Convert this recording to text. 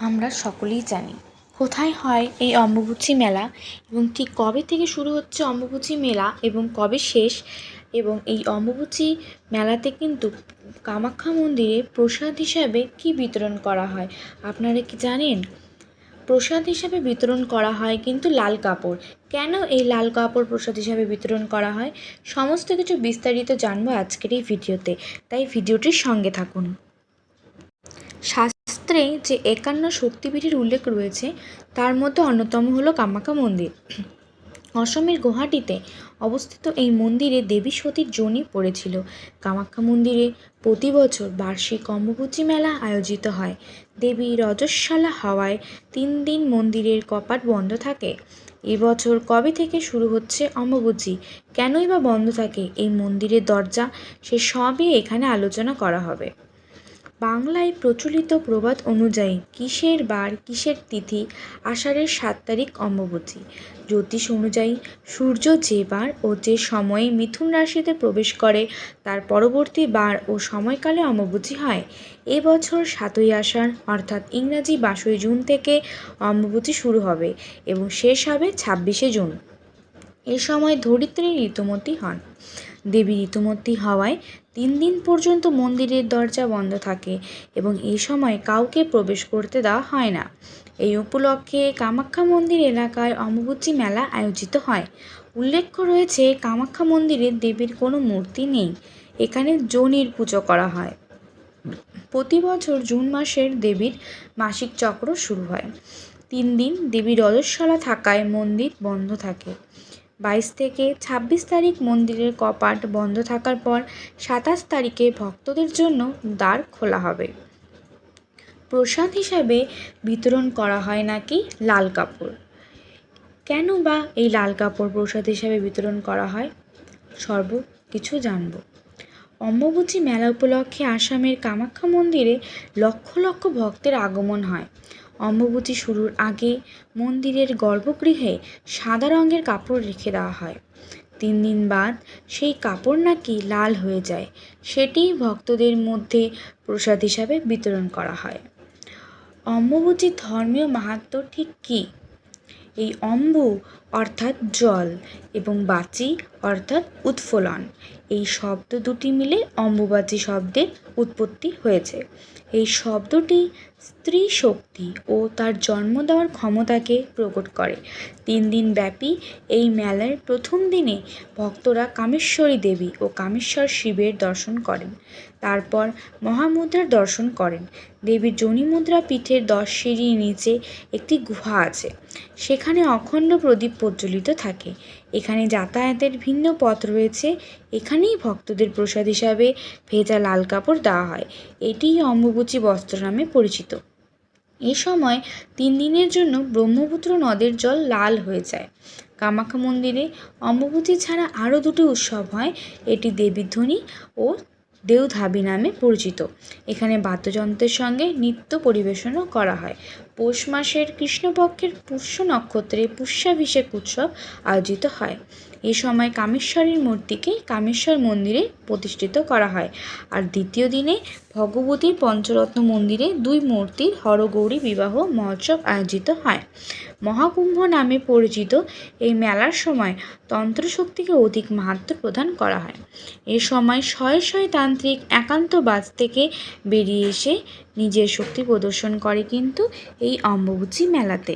আমরা সকলেই জানি। কোথায় হয় এই অম্বুবাচী মেলা এবং ঠিক কবে থেকে শুরু হচ্ছে অম্বুবাচী মেলা এবং কবে শেষ? এবং এই অম্বুবাচী মেলাতে কিন্তু কামাখ্যা মন্দিরে প্রসাদ হিসাবে কী বিতরণ করা হয়? আপনারা কি জানেন? প্রসাদ হিসাবে বিতরণ করা হয় কিন্তু লাল কাপড়। কেন এই লাল কাপড় প্রসাদ হিসাবে বিতরণ করা হয়? সমস্ত কিছু বিস্তারিত জানব আজকের এই ভিডিওতে। তাই ভিডিওটির সঙ্গে থাকুন। শাস্ত্রে যে একান্ন শক্তিপীঠের উল্লেখ রয়েছে, তার মধ্যে অন্যতম হলো কামাখ্যা মন্দির। অসমের গুয়াহাটিতে অবস্থিত এই মন্দিরে দেবী সতীর যোনি পড়েছিল। কামাখ্যা মন্দিরে প্রতি বছর বার্ষিক অম্বুবাচী মেলা আয়োজিত হয়। দেবী রজস্বলা হওয়ায় তিন দিন মন্দিরের কপাট বন্ধ থাকে। এবছর কবে থেকে শুরু হচ্ছে অম্বুবাচী? কেনই বা বন্ধ থাকে এই মন্দিরের দরজা? সে সবই এখানে আলোচনা করা হবে। বাংলায় প্রচলিত প্রবাদ অনুযায়ী কিসের বার, কিসের তিথি, আষাঢ়ের সাত তারিখ অম্বুবাচী জ্যোতিষ অনুযায়ী সূর্য যে বার ও যে সময়ে মিথুন রাশিতে প্রবেশ করে, তার পরবর্তী বার ও সময়কালে অম্বুবাচী হয়। এ বছর সাতই আষাঢ়, অর্থাৎ ইংরাজি বাসই জুন থেকে অম্বুবাচী শুরু হবে এবং শেষ হবে ছাব্বিশে জুন। এ সময় ধরিত্রী ঋতুমতী হন। দেবী ঋতুমতী হওয়ায় তিন দিন পর্যন্ত মন্দিরের দরজা বন্ধ থাকে এবং এই সময় কাউকে প্রবেশ করতে দেওয়া হয় না। এই উপলক্ষে কামাখ্যা মন্দির এলাকায় অম্বুবাচী মেলা আয়োজিত হয়। উল্লেখ্য রয়েছে, কামাখ্যা মন্দিরে দেবীর কোনো মূর্তি নেই। এখানে যোনির পুজো করা হয়। প্রতি বছর জুন মাসের দেবীর মাসিক চক্র শুরু হয়। তিন দিন দেবী রজস্বলা থাকায় মন্দির বন্ধ থাকে। বাইশ থেকে ছাব্বিশ তারিখ মন্দিরের কপাট বন্ধ থাকার পর সাতাশ তারিখে ভক্তদের জন্য দ্বার খোলা হবে। প্রসাদ হিসাবে বিতরণ করা হয় নাকি লাল কাপড়? কেন বা এই লাল কাপড় প্রসাদ হিসাবে বিতরণ করা হয়? সর্ব কিছু জানব। অম্বুবাচী মেলা উপলক্ষে আসামের কামাখ্যা মন্দিরে লক্ষ লক্ষ ভক্তের আগমন হয়। অম্বুবাচী শুরুর আগে মন্দিরের গর্ভগৃহে সাদা রঙের কাপড় রেখে দেওয়া হয়। তিন দিন বাদ সেই কাপড় নাকি লাল হয়ে যায়। সেটি ভক্তদের মধ্যে প্রসাদ হিসাবে বিতরণ করা হয়। অম্বুবাচীর ধর্মীয় মাহাত্ম্য ঠিক কী? এই অম্ব অর্থাৎ জল এবং বাচি অর্থাৎ উৎফোলন। এই শব্দ দুটি মিলে অম্বুবাচী শব্দের উৎপত্তি হয়েছে। এই শব্দটি স্ত্রী শক্তি ও তার জন্ম দেওয়ার ক্ষমতাকে প্রকট করে। তিন দিন ব্যাপী এই মেলার প্রথম দিনে ভক্তরা কামেশ্বরী দেবী ও কামেশ্বর শিবের দর্শন করেন। তারপর মহামুদ্রার দর্শন করেন। দেবীর যোনিমুদ্রা পীঠের দশ সিঁড়ির নিচে একটি গুহা আছে। সেখানে অখণ্ড প্রদীপ প্রজ্বলিত থাকে। এখানে যাতায়াতের ভিন্ন পথ রয়েছে। এখানেই ভক্তদের প্রসাদ হিসাবে ভেজা লাল কাপড় দেওয়া হয়। এটিই অম্বুবাচী বস্ত্র নামে পরিচিত। এ সময় তিন দিনের জন্য ব্রহ্মপুত্র নদের জল লাল হয়ে যায়। কামাখ্যা মন্দিরে অম্বুবাচী ছাড়া আরও দুটি উৎসব হয়। এটি দেবীধ্বনি ও দেউধাবী নামে পরিচিত। এখানে বাদ্যযন্ত্রের সঙ্গে নৃত্য পরিবেশনও করা হয়। পৌষ মাসের কৃষ্ণপক্ষের পুষ্য নক্ষত্রে পুষ্যাভিষেক উৎসব আয়োজিত হয়। এ সময় কামেশ্বরীর মূর্তিকে কামেশ্বর মন্দিরে প্রতিষ্ঠিত করা হয়। আর দ্বিতীয় দিনে ভগবতীর পঞ্চরত্ন মন্দিরে দুই মূর্তির হরগৌরী বিবাহ মহোৎসব আয়োজিত হয়। মহাকুম্ভ নামে পরিচিত এই মেলার সময় তন্ত্রশক্তিকে অধিক মাহাত্ম্য প্রদান করা হয়। এ সময় শয়ে শয়ে তান্ত্রিক একান্তবাস থেকে বেরিয়ে এসে নিজের শক্তি প্রদর্শন করে। কিন্তু এই অম্বুবচী মেলাতে।